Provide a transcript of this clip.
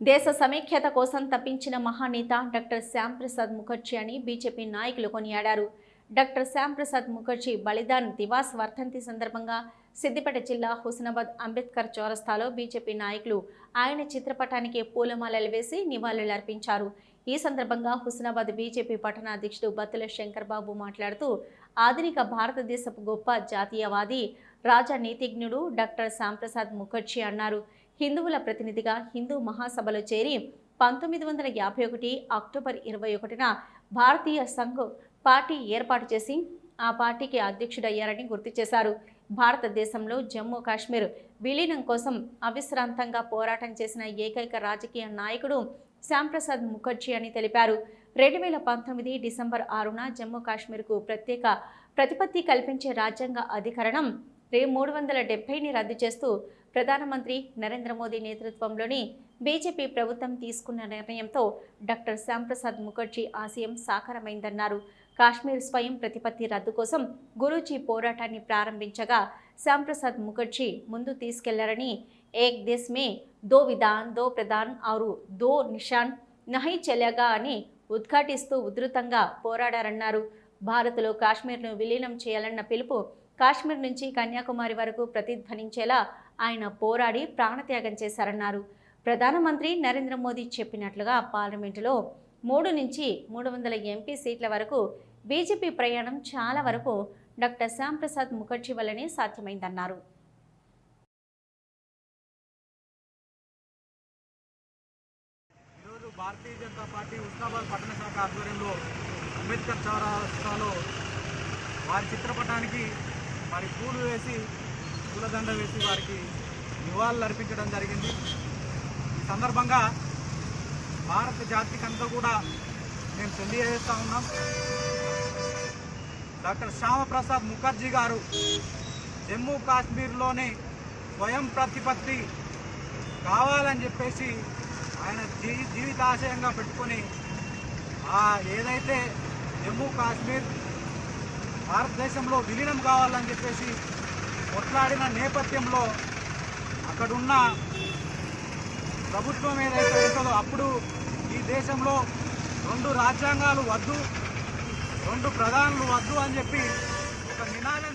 దేశ సమైక్యత కోసం తప్పించిన మహానేత డాక్టర్ శ్యామ్ ప్రసాద్ ముఖర్జీ అని బీజేపీ నాయకులు కొనియాడారు. డాక్టర్ శ్యామ్ ప్రసాద్ ముఖర్జీ బలిదాన్ దివాస్ వర్ధంతి సందర్భంగా సిద్దిపేట జిల్లా హుస్నాబాద్ అంబేద్కర్ చౌరస్తాలో బీజేపీ నాయకులు ఆయన చిత్రపటానికి పూలమాలలు వేసి నివాళులర్పించారు ఈ సందర్భంగా హుస్నాబాద్ బీజేపీ పట్టణ అధ్యక్షుడు బత్తుల శంకర్ బాబు మాట్లాడుతూ ఆధునిక భారతదేశపు గొప్ప జాతీయవాది రాజా నీతిజ్ఞుడు డాక్టర్ శ్యాంప్రసాద్ ముఖర్జీ అన్నారు. హిందువుల ప్రతినిధిగా హిందూ మహాసభలో చేరి పంతొమ్మిది వందల యాభై ఒకటి అక్టోబర్ ఇరవై ఒకటిన భారతీయ సంఘ్ పార్టీ ఏర్పాటు చేసి ఆ పార్టీకి అధ్యక్షుడయ్యారని గుర్తు చేశారు. భారతదేశంలో జమ్మూ కాశ్మీర్ విలీనం కోసం అవిశ్రాంతంగా పోరాటం చేసిన ఏకైక రాజకీయ నాయకుడు శ్యాంప్రసాద్ ముఖర్జీ అని తెలిపారు. రెండు వేల పంతొమ్మిది డిసెంబర్ ఆరున జమ్మూ కాశ్మీర్కు ప్రత్యేక ప్రతిపత్తి కల్పించే రాజ్యాంగ అధికరణం రే మూడు వందల డెబ్బైని రద్దు చేస్తూ ప్రధానమంత్రి నరేంద్ర మోదీ నేతృత్వంలోని బీజేపీ ప్రభుత్వం తీసుకున్న నిర్ణయంతో డాక్టర్ శ్యాంప్రసాద్ ముఖర్జీ ఆశయం సాకారమైందన్నారు. కాశ్మీర్ స్వయం ప్రతిపత్తి రద్దు కోసం గురూజీ పోరాటాన్ని ప్రారంభించగా శ్యాంప్రసాద్ ముఖర్జీ ముందు తీసుకెళ్ళారని ఏక్ దేశ్ మే దో విధాన్ దో ప్రధాన్ ఆరు దో నిషాన్ నహి చెల్లగా అని ఉద్ఘాటిస్తూ ఉధృతంగా పోరాడారన్నారు. భారత్లో కాశ్మీర్ను విలీనం చేయాలన్న పిలుపు కాశ్మీర్ నుంచి కన్యాకుమారి వరకు ప్రతిధ్వనించేలా ఆయన పోరాడి ప్రాణత్యాగం చేశారన్నారు. ప్రధానమంత్రి నరేంద్ర మోదీ చెప్పినట్లుగా పార్లమెంటులో మూడు నుంచి మూడు వందల ఎంపీ సీట్ల వరకు బీజేపీ ప్రయాణం చాలా వరకు డాక్టర్ శ్యాంప్రసాద్ ముఖర్జీ వల్లనే సాధ్యమైందన్నారు. ఈరోజు భారతీయ జనతా పార్టీ ఉస్నాబాద్ పట్టణ శాఖ ఆధ్వర్యంలో అంబేద్కర్ చౌరస్తాలో వారి చిత్రపటానికి మరి పూలు వేసి పూలదండ వేసి వారికి నివాళులు అర్పించడం జరిగింది. ఈ సందర్భంగా భారత జాతికంతా కూడా మేము తెలియజేస్తా ఉన్నాం. డాక్టర్ శ్యామప్రసాద్ ముఖర్జీ గారు జమ్మూ కాశ్మీర్లోని స్వయం ప్రతిపత్తి కావాలని చెప్పేసి ఆయన జీ జీవితాశయంగా పెట్టుకొని ఏదైతే జమ్మూ కాశ్మీర్ భారతదేశంలో విలీనం కావాలని చెప్పేసి కొట్లాడిన నేపథ్యంలో అక్కడున్న ప్రభుత్వం ఏదైతే ఉంటుందో అప్పుడు ఈ దేశంలో రెండు రాజ్యాంగాలు వద్దు రెండు ప్రధానులు వద్దు అని చెప్పి ఒక నినాదం